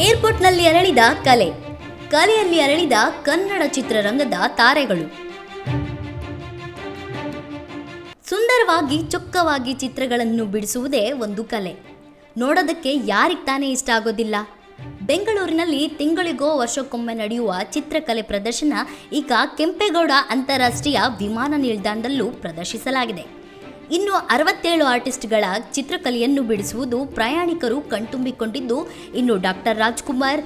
ಏರ್ಪೋರ್ಟ್ನಲ್ಲಿ ಅರಳಿದ ಕಲೆ. ಕಲೆಯಲ್ಲಿ ಅರಳಿದ ಕನ್ನಡ ಚಿತ್ರರಂಗದ ತಾರೆಗಳು. ಸುಂದರವಾಗಿ, ಚೊಕ್ಕವಾಗಿ ಚಿತ್ರಗಳನ್ನು ಬಿಡಿಸುವುದೇ ಒಂದು ಕಲೆ. ನೋಡೋದಕ್ಕೆ ಯಾರಿಗೆ ತಾನೇ ಇಷ್ಟ ಆಗೋದಿಲ್ಲ. ಬೆಂಗಳೂರಿನಲ್ಲಿ ತಿಂಗಳಿಗೋ ವರ್ಷಕ್ಕೊಮ್ಮೆ ನಡೆಯುವ ಚಿತ್ರಕಲೆ ಪ್ರದರ್ಶನ ಈಗ ಕೆಂಪೇಗೌಡ ಅಂತಾರಾಷ್ಟ್ರೀಯ ವಿಮಾನ ನಿಲ್ದಾಣದಲ್ಲೂ ಪ್ರದರ್ಶಿಸಲಾಗಿದೆ. ಇನ್ನು ಅರವತ್ತೇಳು ಆರ್ಟಿಸ್ಟ್ಗಳ ಚಿತ್ರಕಲೆಯನ್ನು ಬಿಡಿಸುವುದು ಪ್ರಯಾಣಿಕರು ಕಣ್ತುಂಬಿಕೊಂಡಿದ್ದು ಇನ್ನು ಡಾಕ್ಟರ್ ರಾಜ್ಕುಮಾರ್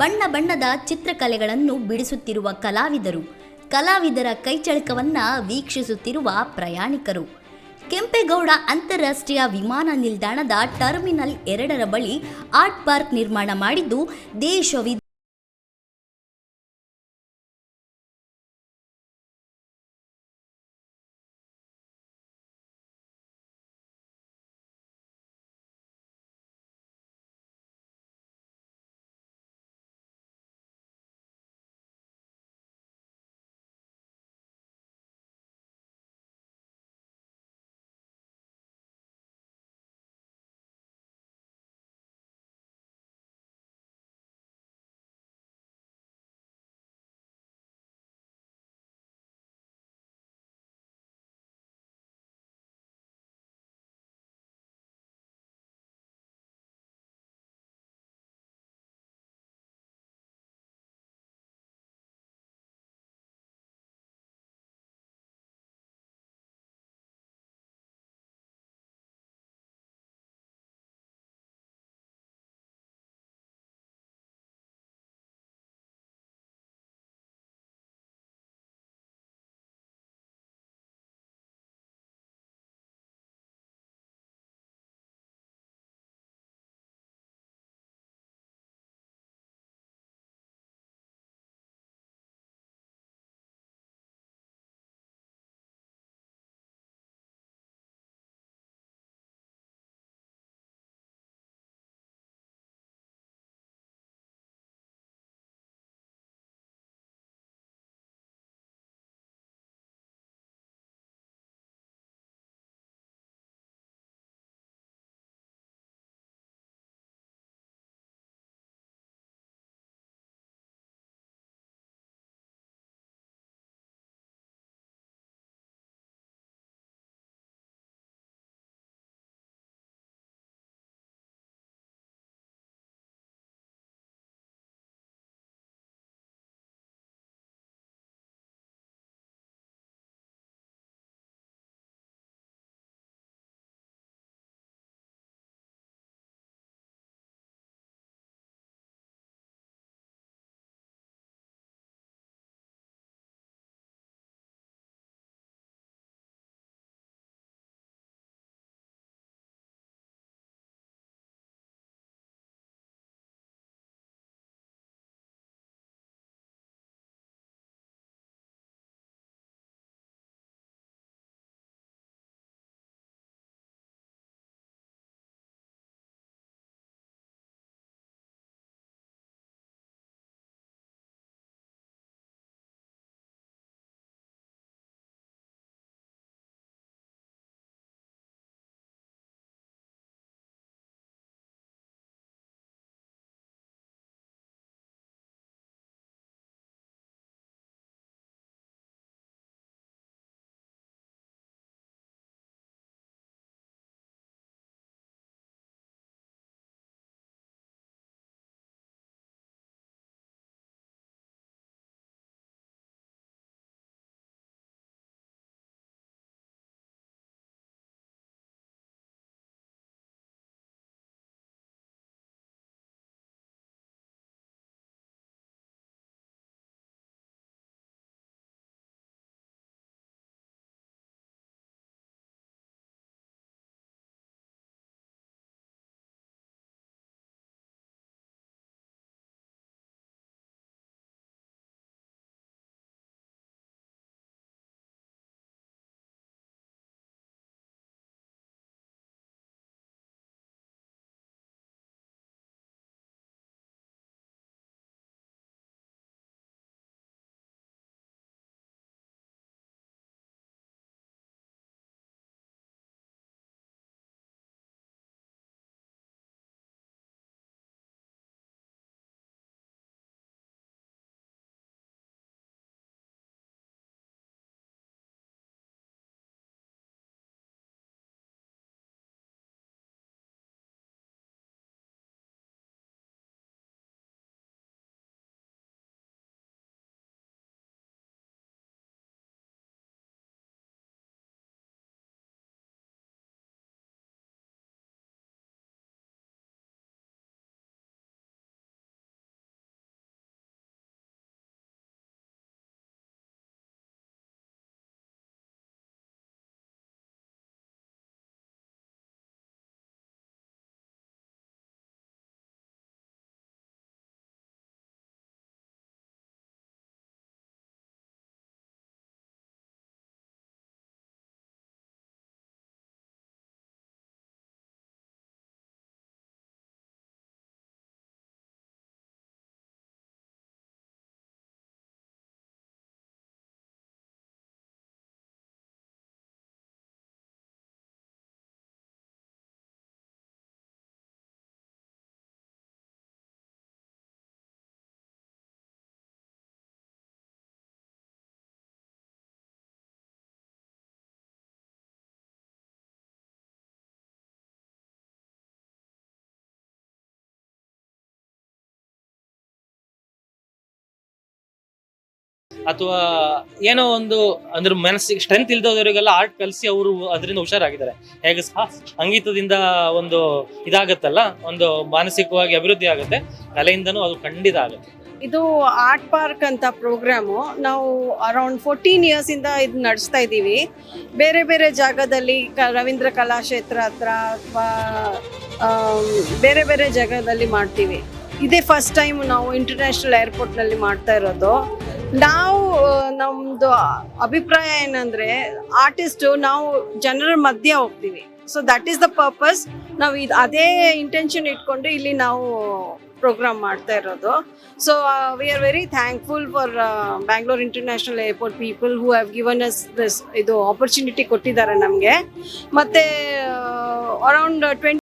ಬಣ್ಣ ಬಣ್ಣದ ಚಿತ್ರಕಲೆಗಳನ್ನು ಬಿಡಿಸುತ್ತಿರುವ ಕಲಾವಿದರು. ಕಲಾವಿದರ ಕೈಚಳಕವನ್ನ ವೀಕ್ಷಿಸುತ್ತಿರುವ ಪ್ರಯಾಣಿಕರು. ಕೆಂಪೇಗೌಡ ಅಂತಾರಾಷ್ಟ್ರೀಯ ವಿಮಾನ ನಿಲ್ದಾಣದ ಟರ್ಮಿನಲ್ ಎರಡರ ಬಳಿ ಆರ್ಟ್ ಪಾರ್ಕ್ ನಿರ್ಮಾಣ ಮಾಡಿದ್ದು ದೇಶ ಅಥವಾ ಏನೋ ಒಂದು ಅಂದ್ರೆ ಮನಸ್ಸಿಗೆ ಸ್ಟ್ರೆಂತ್ ಇಲ್ದವರಿಗೆಲ್ಲ ಆರ್ಟ್ ಕಲಿಸಿ ಅವರು ಅದರಿಂದ ಹುಷಾರಾಗಿದ್ದಾರೆ. ಹೇಗೆ ಸಹ ಒಂದು ಇದಾಗತ್ತಲ್ಲ, ಒಂದು ಮಾನಸಿಕವಾಗಿ ಅಭಿವೃದ್ಧಿ ಆಗುತ್ತೆ ಕಲೆಯಿಂದನೂ ಅದು ಖಂಡಿತ ಆಗುತ್ತೆ. ಇದು ಆರ್ಟ್ ಪಾರ್ಕ್ ಅಂತ ಪ್ರೋಗ್ರಾಮು ನಾವು ಅರೌಂಡ್ ಫೋರ್ಟೀನ್ ಇಯರ್ಸಿಂದ ಇದು ನಡೆಸ್ತಾ ಇದ್ದೀವಿ. ಬೇರೆ ಬೇರೆ ಜಾಗದಲ್ಲಿ ಕ ರವೀಂದ್ರ ಕಲಾಕ್ಷೇತ್ರ ಹತ್ರ ಅಥವಾ ಬೇರೆ ಬೇರೆ ಜಾಗದಲ್ಲಿ ಮಾಡ್ತೀವಿ. ಇದೇ ಫಸ್ಟ್ ಟೈಮ್ ನಾವು ಇಂಟರ್ನ್ಯಾಷನಲ್ ಏರ್ಪೋರ್ಟ್ನಲ್ಲಿ ಮಾಡ್ತಾ ಇರೋದು. ನಾವು ನಮ್ದು ಅಭಿಪ್ರಾಯ ಏನಂದ್ರೆ ಆರ್ಟಿಸ್ಟ್ ನಾವು ಜನರ ಮಧ್ಯೆ ಹೋಗ್ತೀವಿ. So that is the purpose ನಾವು ಇದು, ಅದೇ ಇಂಟೆನ್ಷನ್ ಇಟ್ಕೊಂಡು ಇಲ್ಲಿ ನಾವು ಪ್ರೋಗ್ರಾಮ್ ಮಾಡ್ತಾ ಇರೋದು. So we are very thankful for Bangalore international airport people who have given us this ಇದು ಆಪರ್ಚುನಿಟಿ ಕೊಟ್ಟಿದ್ದಾರೆ ನಮಗೆ. ಮತ್ತು ಅರೌಂಡ್ ಟ್ವೆಂಟಿ